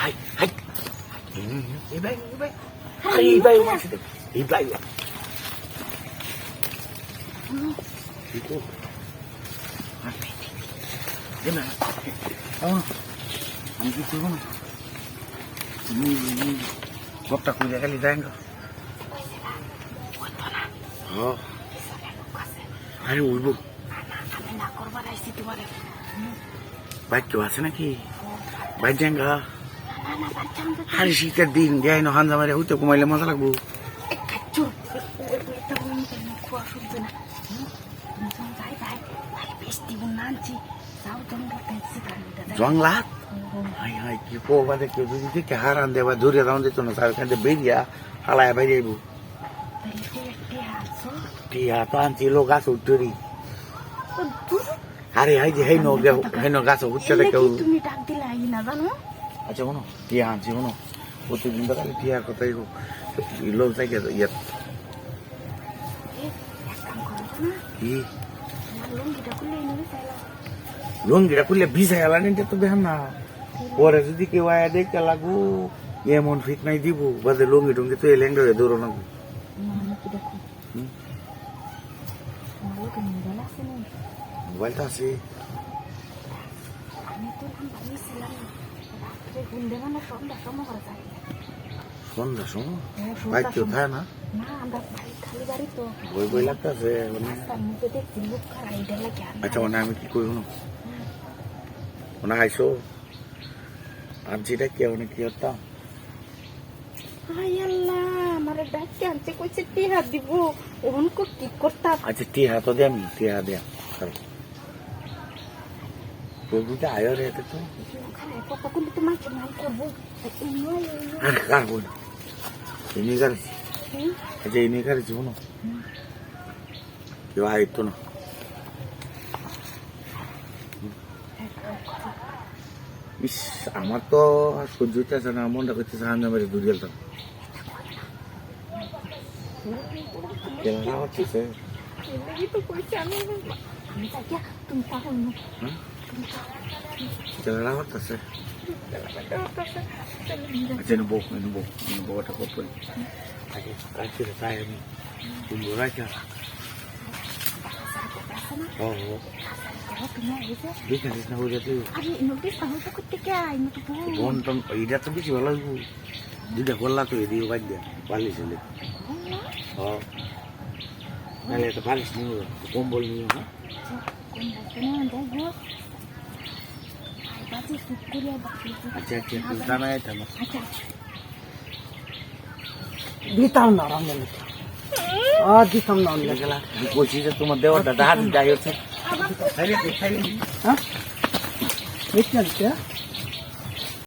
High high এই ভাই এই ভাই এই ভাই এই ভাই? Ini ini gua tak kuliah kali dah enggak? Oh, আরে উঠবো আমি না বাইক কেউ আছে নাকি বাইক না না আমাকে আরে শীতের দিন যাই না হান্দা মারে হইতে ঘুমাইলে মজা লাগবো। কাচ্চু একটা বমি কেন খোয়া শুনবে না হুম? তুমি যখন যাই ভাই ভাই বেশ দিব না আনছি যাও জঙ্গল দেখছি কারণটা জংলা? হাই হাই কি পোবা দেখে যদি দেখে হারান দেবা ধরে রাউন দিত না তার কাছে বেরিয়া হালায় সে টিয়া তো আনছি গাছ উঠরি আরে হাই যে হেন হেন গাছ উঠছে কেউ তুমি ডাক দিলে না জানো? আচ্ছা কোনো টিয়া আনছি কোনো প্রতিদিন তো খালি টিয়ার কথাই লোক থাকে ইয়ে এ, এক কাম করো না। কি? আমার লুঙ্গিটা খুলে নেবে চাইলাম লুঙ্গিটা খুললে ভিজাই আলা নিতে তো বেহান না। পরে যদি কেউ আয়া দেখতে লাগু এমন ফিট নাই দিব। বাদে লুঙ্গি টুঙ্গি তো সন্ধ্যা সময় বাইক কেউ থাকে না? বই বই লাগতেছে আচ্ছা মানে আমি কি করি মানে আইসো। আর যেটা কে অনেক কি করতাম? আচ্ছা টিহা তো দে আমি টিহা দে চলো প্রভুটা আয়ো রে তো খারাপ কথা কিন্তু তোমার মাল করব এই নয় এই নয় আর কার বল। এনে করেছি? আচ্ছা এনে করেছি শোনো কেউ আয়তো না। ইস, আমার তো আর সহ্য হইতেছে না, মনটা করতেছে আমি আমার দূর গেলাম কেনা হচ্ছে তো পাগল না হ্যাঁ তুমি কেনা হচ্ছে আচ্ছা নেব নেব নেব ওটা করব আগে কালকে তাই আমি সুন্দর আছে ও ও তুমি আইছে বিজনেস না হয়ে যেতে আরে নোটিস তাহলে তো করতে কে আই না তো বল বোন তো এইটা তো বেশি ভালো লাগবো দুটা করলা তো এদিকে বাদ দেয় পালিশ হলে আচ্ছা আচ্ছা তুই জানাই থামো আচ্ছা দিতাম না রামলে আ দিতাম না অন্য গেলা বলছি যে তোমার দেওয়াটা হাত যাই হচ্ছে। খাইলে হ্যাঁ?